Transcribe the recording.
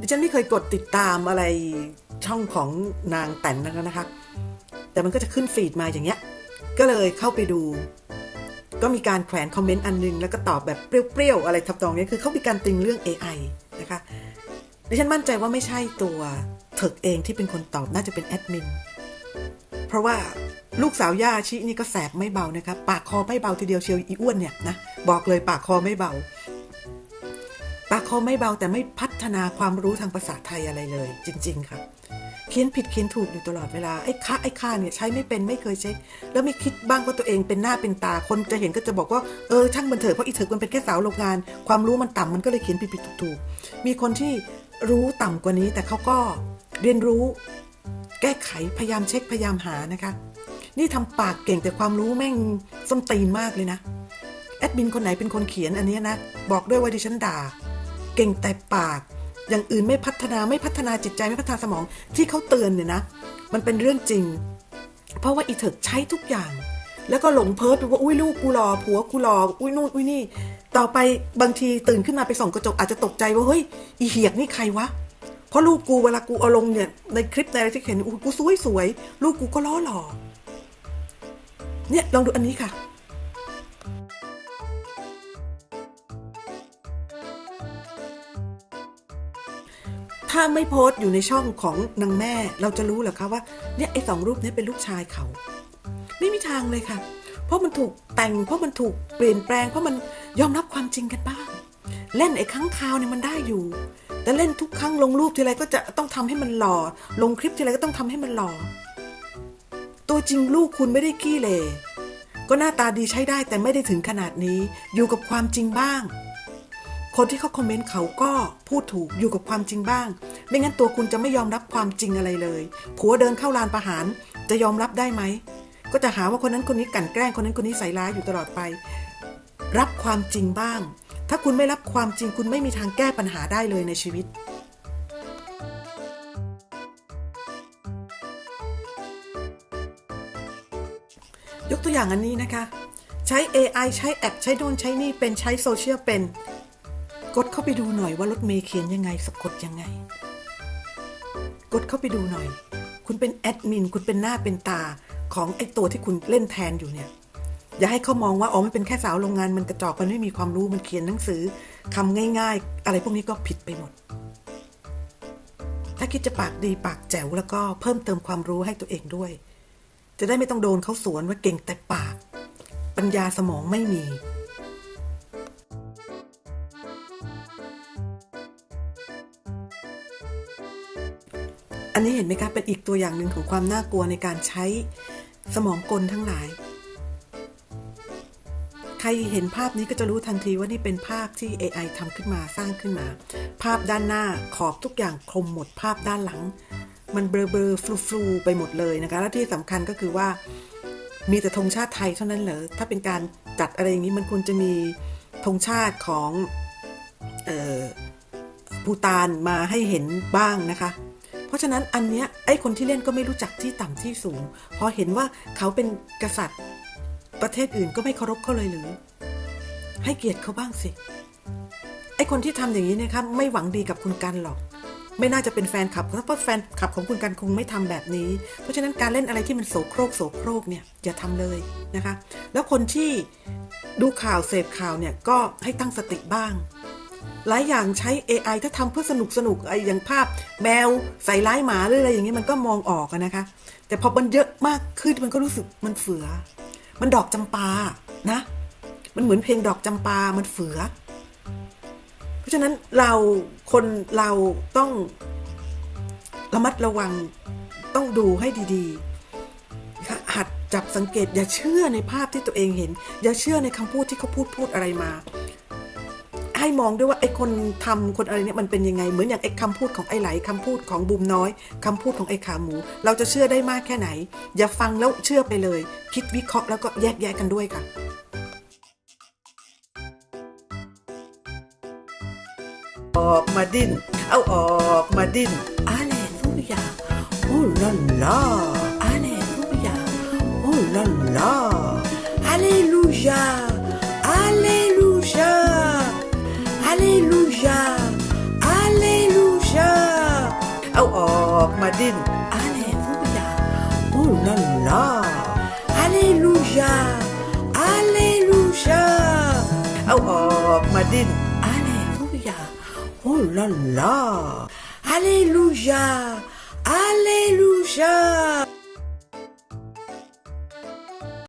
ดิฉันไม่เคยกดติดตามอะไรช่องของนางแต่นนะคะ แต่มันก็จะขึ้นฟีดมาอย่างเงี้ย ก็เลยเข้าไปดู ก็มีการแขวนคอมเมนต์อันนึง แล้วก็ตอบแบบเปรี้ยวๆ อะไรทับตองนี้คือเขามีการติงเรื่อง AI นะคะดิฉันมั่นใจว่าไม่ใช่ตัวเถิกเองที่เป็นคนตอบน่าจะเป็นแอดมิน เพราะว่าลูกสาวย่าชินี่ก็แสบไม่เบานะคะ ปากคอไม่เบาทีเดียวเชียวอีอ้วนเนี่ยนะบอกเลยปากคอไม่เบา ปากคอไม่เบาแต่ไม่พัฒนาความรู้ทางภาษาไทยอะไรเลย จริง ๆครับเขียนผิดเขียนถูกอยู่ตลอดเวลา ไอ้ค่าไอ้ค่าเนี่ยใช้ไม่เป็นไม่เคยเช็คแล้วไม่คิดบ้างว่าตัวเองเป็นหน้าเป็นตา คนจะเห็นก็จะบอกว่าเออช่างมันเถอะเพราะอีเถิกมันเป็นแค่สาวโรงงาน ความรู้มันต่ำมันก็เลยเขียนผิดผิดถูกถูกมีคนที่รู้ต่ำกว่านี้ แต่เขาก็เรียนรู้ แก้ไขพยายามเช็คพยายามหานะคะ นี่ทำปากเก่งแต่ความรู้แม่งส้มตีนมากเลยนะแอดมินคนไหนเป็นคนเขียนอันนี้นะ บอกด้วยว่าดิฉันด่า เก่งแต่ปาก อย่างอื่นไม่พัฒนาไม่พัฒนาจิตใจไม่พัฒนาสมองที่เขาเตือนเนี่ยนะ มันเป็นเรื่องจริง เพราะว่าอีเถิกใช้ทุกอย่าง แล้วก็หลงเพิร์ดไปว่าอุ้ยลูกกูรอผัวกูรออุ้ยนู่นอุ้ยนี่ ต่อไปบางทีตื่นขึ้นมาไปส่องกระจกอาจจะตกใจว่าเฮ้ยอีเหียกนี่ใครวะเพราะลูกกูเวลากูเอาลงเนี่ยในคลิปในอะไรที่เห็นอู้กูสวยสวยๆลูกกูก็ล้อหล่อเนี่ยลองดูอันนี้ค่ะ ถ้าไม่โพสต์อยู่ในช่องของนางแม่ เราจะรู้หรอคะว่าเนี่ยไอ้สองรูปนี้เป็นลูกชายเขา ไม่มีทางเลยค่ะ เพราะมันถูกแต่งเพราะมันถูกเปลี่ยนแปลง เพราะมันยอมรับความจริงกันบ้าง เล่นไอ้ครั้งคราวเนี่ยมันได้อยู่ แต่เล่นทุกครั้งลงรูปทีไรก็จะต้องทำให้มันหล่อ ลงคลิปทีไรก็ต้องทำให้มันหล่อ ตัวจริงลูกคุณไม่ได้ขี้เหร่ก็หน้าตาดีใช้ได้แต่ไม่ได้ถึงขนาดนี้อยู่กับความจริงบ้าง คนที่เขาคอมเมนต์เขาก็พูดถูกอยู่กับความจริงบ้าง ไม่งั้นตัวคุณจะไม่ยอมรับความจริงอะไรเลยผัวเดินเข้าลานประหารจะยอมรับได้ไหม ก็จะหาว่าคนนั้นคนนี้กลั่นแกล้งคนนั้นคนนี้ใส่ร้ายอยู่ตลอดไป รับความจริงบ้าง ถ้าคุณไม่รับความจริงคุณไม่มีทางแก้ปัญหาได้เลยในชีวิตยกตัวอย่างอันนี้นะคะ ใช้ AI ใช้แอป ใช้โน่นใช้นี่เป็นใช้โซเชียลเป็น กดเข้าไปดูหน่อยว่ารถเมย์เขียนยังไงสะกดยังไง กดเข้าไปดูหน่อย คุณเป็นแอดมินคุณเป็นหน้าเป็นตาของไอ้ตัวที่คุณเล่นแทนอยู่เนี่ย อย่าให้เขามองว่าอ๋อมันเป็นแค่สาวโรงงานมันกระจอกมันไม่มีความรู้มันเขียนหนังสือคำง่าย ๆ อะไรพวกนี้ก็ผิดไปหมด ถ้าคิดจะปากดีปากแจ๋วแล้วก็เพิ่มเติมความรู้ให้ตัวเองด้วย จะได้ไม่ต้องโดนเขาสวนว่าเก่งแต่ปาก ปัญญาสมองไม่มี อันนี้เห็นไหมคะเป็นอีกตัวอย่างหนึ่งของความน่ากลัวในการใช้สมองกลทั้งหลาย ใครเห็นภาพนี้ก็จะรู้ทันทีว่านี่เป็นภาพที่ AI ทำขึ้นมาสร้างขึ้นมา ภาพด้านหน้าขอบทุกอย่างคมหมดภาพด้านหลัง มันเบลอเบลอฟลูฟลูไปหมดเลยนะคะ และที่สำคัญก็คือว่า มีแต่ธงชาติไทยเท่านั้นเหรอถ้าเป็นการจัดอะไรอย่างนี้มันควรจะมีธงชาติของออพูตานมาให้เห็นบ้างนะคะ เพราะฉะนั้นอันเนี้ยไอ้คนที่เล่นก็ไม่รู้จักที่ต่ำที่สูง พอเห็นว่าเขาเป็นกษัตริย์ ประเทศอื่นก็ไม่เคารพเขาเลยหรือ ให้เกียรติเขาบ้างสิ ไอ้คนที่ทำอย่างนี้นะครับไม่หวังดีกับคุณกันหรอก ไม่น่าจะเป็นแฟนคลับ เพราะแฟนคลับของคุณกันคงไม่ทำแบบนี้ เพราะฉะนั้นการเล่นอะไรที่มันโสโครกโสโครกเนี่ยอย่าทำเลยนะคะ แล้วคนที่ดูข่าวเสพข่าวเนี่ยก็ให้ตั้งสติบ้าง หลายอย่างใช้ AI ถ้าทำเพื่อสนุกสนุกไอ้อย่างภาพแมวใส่ร้ายหมาหรืออะไรอย่างเงี้ยมันก็มองออกนะคะ แต่พอมันเยอะมากขึ้นมันก็รู้สึกมันเฟือ มันดอกจำปานะ มันเหมือนเพลงดอกจำปา มันเฟือ เพราะฉะนั้นเราคนเราต้องระมัดระวังต้องดูให้ดีๆค่ะหัดจับสังเกตอย่าเชื่อในภาพที่ตัวเองเห็น อย่าเชื่อในคำพูดที่เขาพูดพูดอะไรมา ให้มองด้วยว่าไอ้คนทำคนอะไรเนี่ยมันเป็นยังไง เหมือนอย่างไอ้คำพูดของไอ้ไหลคำพูดของบุมน้อยคำพูดของไอ้ขาหมู เราจะเชื่อได้มากแค่ไหน อย่าฟังแล้วเชื่อไปเลย คิดวิเคราะห์แล้วก็แยกแยะกันด้วยค่ะออกมาดิ้น เอาออกมาดิ้นอาเลลูยาโอ้ลาลาอาเลลูยาโอ้ลาลาอาเลลูยา encore, ma dénou. Alléluia. Oh là là. Alléluia. Alléluia. Oh, ma dénou. Alléluia. Oh là là. Alléluia. Alléluia.